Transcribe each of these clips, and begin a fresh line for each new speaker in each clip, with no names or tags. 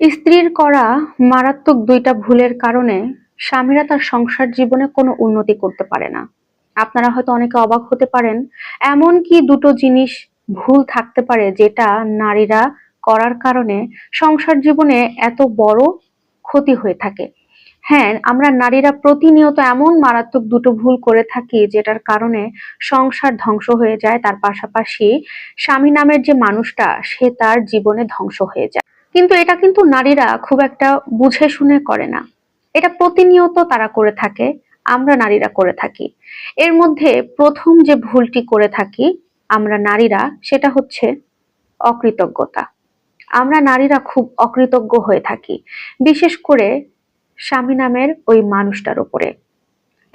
স্ত্রীর করা মারাত্মক দুইটা ভুলের কারণে স্বামীরা তার সংসার জীবনে কোনো উন্নতি করতে পারে না। আপনারা হয়তো অনেকে অবাক হতে পারেন, এমন কি দুটো জিনিস ভুল থাকতে পারে যেটা নারীরা করার কারণে সংসার জীবনে এত বড় ক্ষতি হয়ে থাকে? হ্যাঁ আমরা নারীরা প্রতিনিয়ত এমন মারাত্মক দুটো ভুল করে থাকি যেটার কারণে সংসার ধ্বংস হয়ে যায়। তার পাশাপাশি স্বামী নামের যে মানুষটা, সে তার জীবনে ধ্বংস হয়ে যায়। কিন্তু এটা কিন্তু নারীরা খুব একটা বুঝে শুনে করে না। এটা প্রতিনিয়ত তারা করে থাকে, আমরা নারীরা করে থাকি। এর মধ্যে প্রথম যে ভুলটি করে থাকি আমরা নারীরা, সেটা হচ্ছে অকৃতজ্ঞতা। আমরা নারীরা খুব অকৃতজ্ঞ হয়ে থাকি, বিশেষ করে স্বামী নামের ওই মানুষটার উপরে।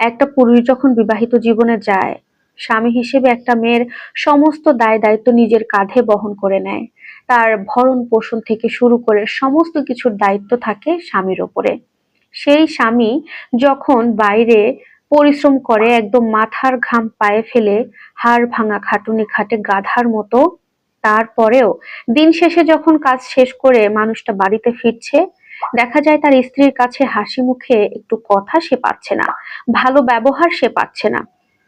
একটা পুরুষ যখন বিবাহিত জীবনে যায় স্বামী হিসেবে একটা মেয়ের সমস্ত দায় দায়িত্ব নিজের কাঁধে বহন করে নেয়। তার ভরণ পোষণ থেকে শুরু করে সমস্ত কিছুর দায়িত্ব থাকে স্বামীর ওপরে। সেই স্বামী যখন বাইরে পরিশ্রম করে, একদম মাথার ঘাম পায়ে ফেলে, হাড় ভাঙা খাটুনি খাটে গাধার মতো, তারপরেও দিন শেষে যখন কাজ শেষ করে মানুষটা বাড়িতে ফিরছে, দেখা যায় তার স্ত্রীর কাছে হাসি মুখে একটু কথা সে পাচ্ছে না, ভালো ব্যবহার সে পাচ্ছে না।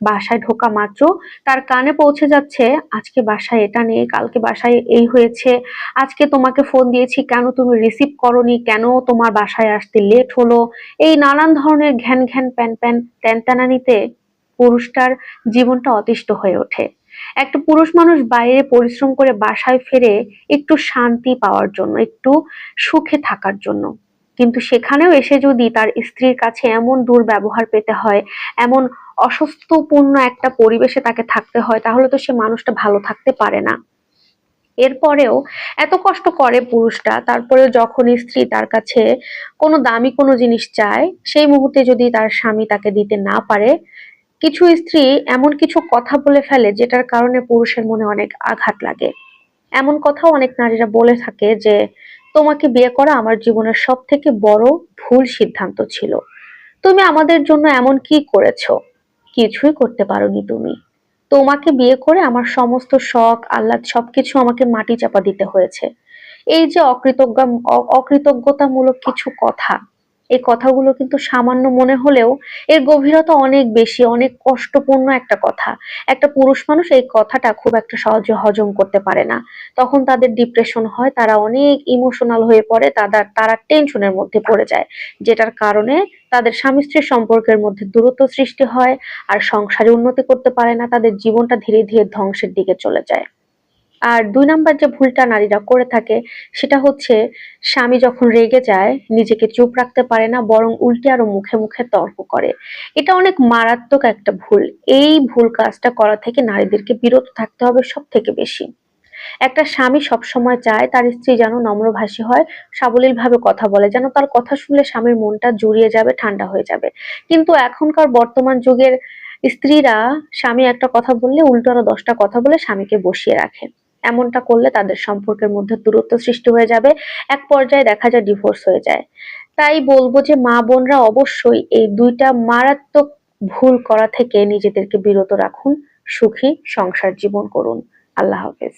বাসায় ঢোকা মাত্র। তার কানে পৌঁছে যাচ্ছে, আজকে বাসায় এটা নেই, কালকে বাসায় এই হয়েছে। আজকে তোমাকে ফোন দিয়েছি, কেন তুমি রিসিভ করনি, কেন তোমার বাসায় আসতে লেট হলো? এই নানান ধরনের ঘ্যান ঘ্যান, প্যান প্যান ট্যানটানানিতে পুরুষটার জীবনটা অতিষ্ঠ হয়ে ওঠে। একটা পুরুষ মানুষ বাইরে পরিশ্রম করে বাসায় ফেরে একটু শান্তি পাওয়ার জন্য, একটু সুখে থাকার জন্য। কিন্তু সেখানেও এসে যদি তার স্ত্রীর কাছে এমন দুর্ব্যবহার পেতে হয়, এমন অসুস্থপূর্ণ একটা পরিবেশে তাকে থাকতে হয়, তাহলে তো সে মানুষটা ভালো থাকতে পারে না। এরপরেও এত কষ্ট করে পুরুষটা তারপরে যখন স্ত্রী তার কাছে কোনো দামি কোনো জিনিস চায়, সেই মুহূর্তে যদি তার স্বামী তাকে দিতে না পারে, কিছু স্ত্রী এমন কিছু কথা বলে ফেলে যেটার কারণে পুরুষের মনে অনেক আঘাত লাগে। এমন কথাও অনেক নারীরা বলে থাকে যে তোমাকে বিয়ে করা আমার জীবনের সব থেকে বড় ভুল সিদ্ধান্ত ছিল। তুমি আমাদের জন্য এমন কি করেছ? কিছুই করতে পারোনি তুমি। তোমাকে বিয়ে করে আমার সমস্ত শখ, আহ্লাদ সবকিছু আমাকে মাটি চাপা দিতে হয়েছে। এই যে অকৃতজ্ঞ অকৃতজ্ঞতামূলক কিছু কথা এই কথাগুলো কিন্তু সামান্য মনে হলেও এর গভীরতা অনেক বেশি, অনেক কষ্টপূর্ণ একটা কথা। একটা পুরুষ মানুষ এই কথাটা খুব একটা সহজে হজম করতে পারে না। তখন তাদের ডিপ্রেশন হয়, তারা অনেক ইমোশনাল হয়ে পড়ে তাদের তারা টেনশনের মধ্যে পড়ে যায়, যেটার কারণে তাদের স্বামী স্ত্রীর সম্পর্কের মধ্যে দূরত্ব সৃষ্টি হয়, আর সংসারে উন্নতি করতে পারে না, তাদের জীবনটা ধীরে ধীরে ধ্বংসের দিকে চলে যায়। আর দুই নাম্বার যে ভুলটা নারীরা করে থাকে, সেটা হচ্ছে স্বামী যখন রেগে যায়, নিজেকে চুপ রাখতে পারে না, বরং উল্টে আরও মুখে মুখে তর্ক করে। এটা অনেক মারাত্মক একটা ভুল। এই ভুল কাজটা করা থেকে নারীদেরকে বিরত থাকতে হবে সব থেকে বেশি। একটা স্বামী সবসময় চায় তার স্ত্রী যেন নম্রভাষী হয় সাবলীল ভাবে কথা বলে, যেন তার কথা শুনলে স্বামীর মনটা জুড়িয়ে যাবে, ঠান্ডা হয়ে যাবে। কিন্তু এখনকার বর্তমান যুগের স্ত্রীরা স্বামী একটা কথা বললে, উল্টো আরও দশটা কথা বলে স্বামীকে বসিয়ে রাখে। এমনটা করলে তাদের সম্পর্কের মধ্যে দূরত্ব সৃষ্টি হয়ে যাবে, এক পর্যায়ে দেখা যায় ডিভোর্স হয়ে যায়। তাই বলব যে মা বোনরা অবশ্যই এই দুইটা মারাত্মক ভুল করা থেকে নিজেদেরকে বিরত রাখুন, সুখী সংসার জীবন করুন। আল্লাহ হাফেজ।